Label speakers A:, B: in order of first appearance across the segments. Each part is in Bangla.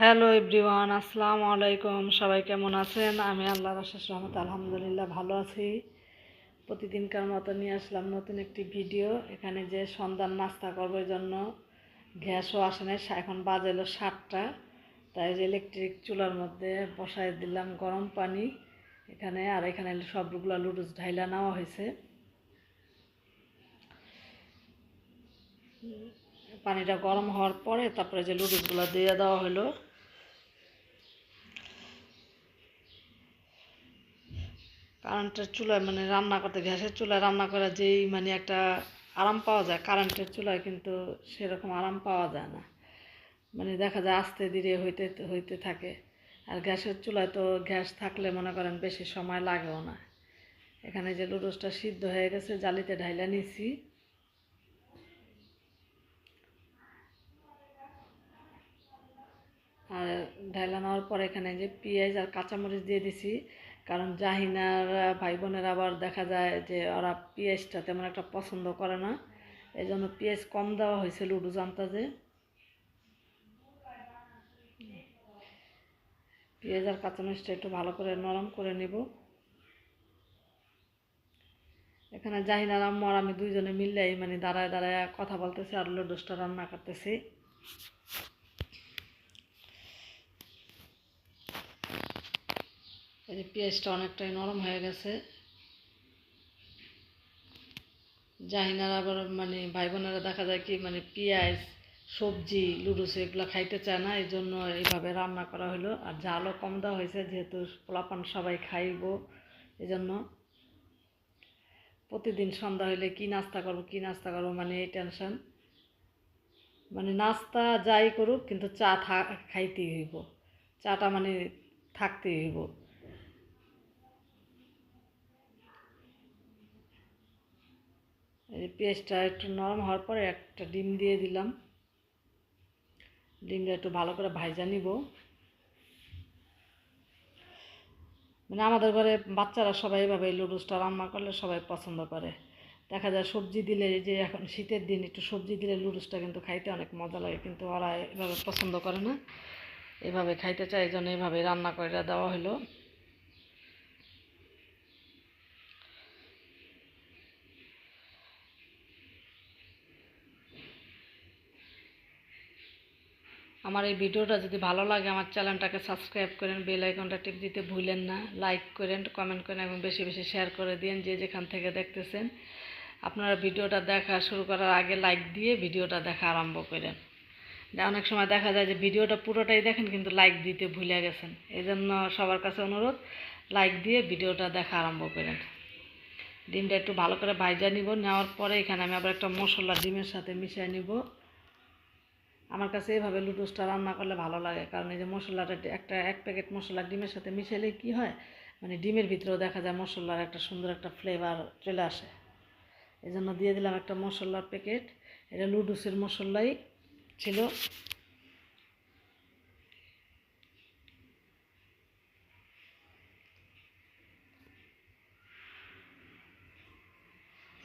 A: হ্যালো এভরিওয়ান, আসসালামু আলাইকুম। সবাই কেমন আছেন? আমি আল্লাহ রশেষ রহমত আলহামদুলিল্লাহ ভালো আছি। প্রতিদিনকার মতো নিয়ে আসলাম নতুন একটি ভিডিও। এখানে যে সন্ধ্যার নাস্তা করবার জন্য গ্যাসও আসে নাই এখন বাজে হলো সাতটা। তাই যে ইলেকট্রিক চুলার মধ্যে বসায় দিলাম গরম পানি এখানে, আর এখানে সবগুলো লুডুস ঢাইলা নেওয়া হয়েছে। পানিটা গরম হওয়ার পরে তারপরে যে লুডুসগুলো দিয়ে দেওয়া হলো কারেন্টের চুলায় মানে রান্না করতে, গ্যাসের চুলায় রান্না করা যেই মানে একটা আরাম পাওয়া যায় কারেন্টের চুলায় কিন্তু সেরকম আরাম পাওয়া যায় না। মানে দেখা যায় আস্তে ধীরে হইতে হইতে থাকে। আর গ্যাসের চুলায় তো গ্যাস থাকলে মনে করেন বেশি সময় লাগেও না। এখানে যে লুডুসটা সিদ্ধ হয়ে গেছে, জালিতে ঢাইলা নিছি। আর ঢাইলা নেওয়ার পর এখানে যে পেঁয়াজ আর কাঁচামরিচ দিয়ে দিছি কারণ জাহিনার ভাই বোনের আবার দেখা যায় যে ওরা পেঁয়াজটা তেমন একটা পছন্দ করে না। এই জন্য পেঁয়াজ কম দেওয়া হয়েছে লুডু জানতাজে পেঁয়াজ আর কাঁচামরিচটা একটু ভালো করে নরম করে নেব। এখানে জাহিনার আম্মু আর আমি দুইজনে মিললেই মানে দাঁড়ায় দাঁড়ায় কথা বলতেছি আর লুডুসটা রান্না করতেছি। এই যে পেঁয়াজটা অনেকটাই নরম হয়ে গেছে। জাহিনার আবার মানে ভাই বোনেরা দেখা যায় কি মানে পেঁয়াজ, সবজি, লুডুস এগুলো খাইতে চায় না এই জন্য এইভাবে রান্না করা হলো আর ঝালও কম দেওয়া হয়েছে, যেহেতু পোলাপান সবাই খাইব এই জন্য প্রতিদিন সন্ধ্যা হইলে কি নাস্তা করব, কি নাস্তা করব মানে এই টেনশন। মানে নাস্তা যাই করুক, কিন্তু চা থা, খাইতেই হইব। চাটা মানে থাকতেই হইব। যে পেঁয়াজটা একটু নরম হওয়ার পরে একটা ডিম দিয়ে দিলাম। ডিমটা একটু ভালো করে ভাইজা নিব। মানে আমাদের ঘরে বাচ্চারা সবাই এভাবে লুডুসটা রান্না করলে সবাই পছন্দ করে। দেখা যায় সবজি দিলে যে এখন শীতের দিন একটু সবজি দিলে লুডুসটা কিন্তু খাইতে অনেক মজা লাগে, কিন্তু ওরা এভাবে পছন্দ করে না। এভাবে খাইতে চায়, এই জন্য এভাবে রান্না করে দেওয়া হলো। আমার এই ভিডিওটা যদি ভালো লাগে, আমার চ্যানেলটাকে সাবস্ক্রাইব করেন, বেল আইকনটা টিপ দিতে ভুলেন না, লাইক করেন, কমেন্ট করেন এবং বেশি বেশি শেয়ার করে দিন যে যেখান থেকে দেখতেছেন। আপনারা ভিডিওটা দেখা শুরু করার আগে লাইক দিয়ে ভিডিওটা দেখা আরম্ভ করেন। অনেক সময় দেখা যায় যে ভিডিওটা পুরোটাই দেখেন কিন্তু লাইক দিতে ভুলে গেছেন। এই জন্য সবার কাছে অনুরোধ, লাইক দিয়ে ভিডিওটা দেখা আরম্ভ করেন। ডিমটা একটু ভালো করে ভাইজা নিব, নেওয়ার পরে এখানে আমি আবার একটা মশলা ডিমের সাথে মিশিয়ে নিব। আমার কাছে এভাবে লুডুসটা রান্না করলে ভালো লাগে। কারণ এই যে মশলাটা একটা এক প্যাকেট মশলা ডিমের সাথে মিশালে কি হয়? মানে ডিমের ভিতরেও দেখা যায় মশলার একটা সুন্দর একটা ফ্লেভার চলে আসে। এই জন্য দিয়ে দিলাম একটা মশলার প্যাকেট। এটা লুডুসের মশলাই ছিল।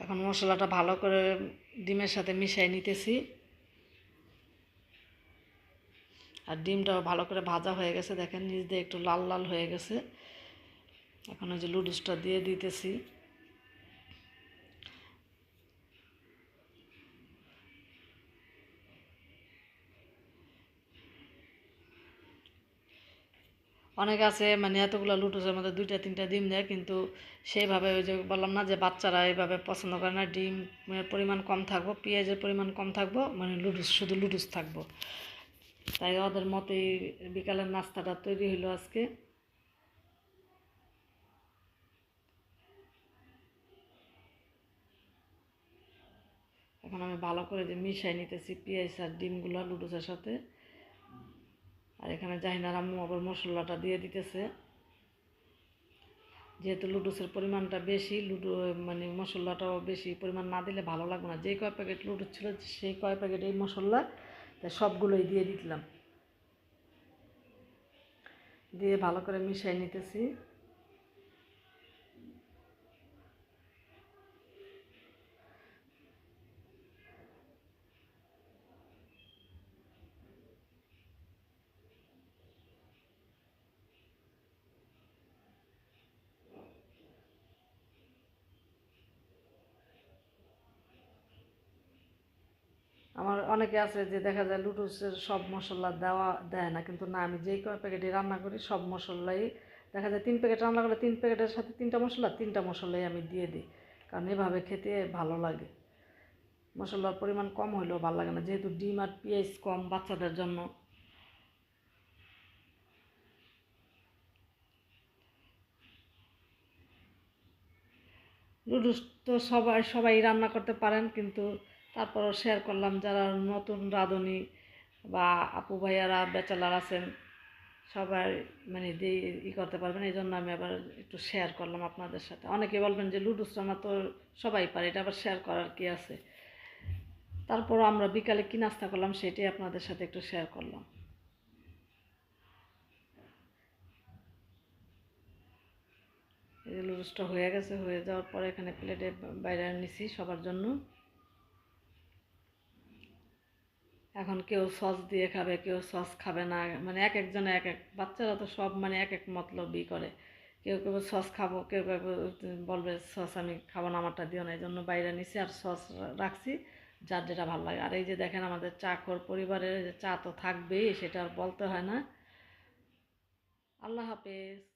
A: এখন মশলাটা ভালো করে ডিমের সাথে মিশিয়ে নিতেছি। আর ডিমটাও ভালো করে ভাজা হয়ে গেছে, দেখেন নিচ দিয়ে একটু লাল লাল হয়ে গেছে। এখন ওই যে লুডুসটা দিয়ে দিতেছি। অনেক আছে মানে এতগুলো লুডুসের মধ্যে দুইটা, তিনটা ডিম দেয়, কিন্তু সেইভাবে ওই যে বললাম না যে বাচ্চারা এইভাবে পছন্দ করে না, ডিমের পরিমাণ কম থাকব, পেঁয়াজের পরিমাণ কম থাকব মানে লুডুস শুধু লুডুস থাকব। তাই ওদের মতোই বিকালের নাস্তাটা তৈরি হলো আজকে। এখন আমি ভালো করে যে মিশাই নিতেছি পেঁয়াজ আর ডিমগুলো লুডুসের সাথে। আর এখানে জাহিনার আম্মু আবার মশলাটা দিয়ে দিতেছে। যেহেতু লুডুসের পরিমাণটা বেশি লুডু মানে মশলাটাও বেশি পরিমাণ না দিলে ভালো লাগবে না। যে কয় প্যাকেট লুডুস ছিল সেই কয় প্যাকেট এই মশলা তাই সবগুলোই দিয়ে দিলাম। দিয়ে ভালো করে মিশিয়ে নিতেছি। আমার অনেকে আছে যে দেখা যায় লুডুসের সব মশলা দেওয়া দেয় না, কিন্তু না, আমি যেই কয় প্যাকেটে রান্না করি সব মশলাই, দেখা যায় তিন প্যাকেট রান্না করলে তিন প্যাকেটের সাথে তিনটা মশলা, তিনটা মশলাই আমি দিয়ে দিই, কারণ এভাবে খেতে ভালো লাগে। মশলার পরিমাণ কম হলেও ভালো লাগে না, যেহেতু ডিম আর পেঁয়াজ কম বাচ্চাদের জন্য। লুডুস তো সবাই সবাই রান্না করতে পারেন, কিন্তু তারপরও শেয়ার করলাম যারা নতুন রাঁধুনি বা আপু ভাইয়ারা, ব্যাচেলার আছেন, সবাই মানে দিয়ে ই করতে পারবেন। এই জন্য আমি আবার একটু শেয়ার করলাম আপনাদের সাথে। অনেকে বলবেন যে লুডুস রান্না তো সবাই পারে, এটা আবার শেয়ার করার কি আছে? তারপরও আমরা বিকালে কী নাস্তা করলাম সেটাই আপনাদের সাথে একটু শেয়ার করলাম। লুডুসটা হয়ে গেছে, হয়ে যাওয়ার পরে এখানে প্লেটে বাইরে নিছি সবার জন্য। এখন কেউ সস দিয়ে খাবে, কেউ সস খাবে না। মানে এক একজনে এক এক, বাচ্চারা তো সব মানে এক এক মতলবই করে। কেউ কেউ সস খাব, কেউ কেউ বলবে, সস আমি খাব না, আমারটা দিও না। এই জন্য বাইরে নিছি আর সস রাখছি, যার যেটা ভালো লাগে। আর এই যে দেখেন আমাদের চাকর পরিবারের যে চা তো থাকবেই, সেটা আর বলতে হয় না। আল্লাহ হাফেজ।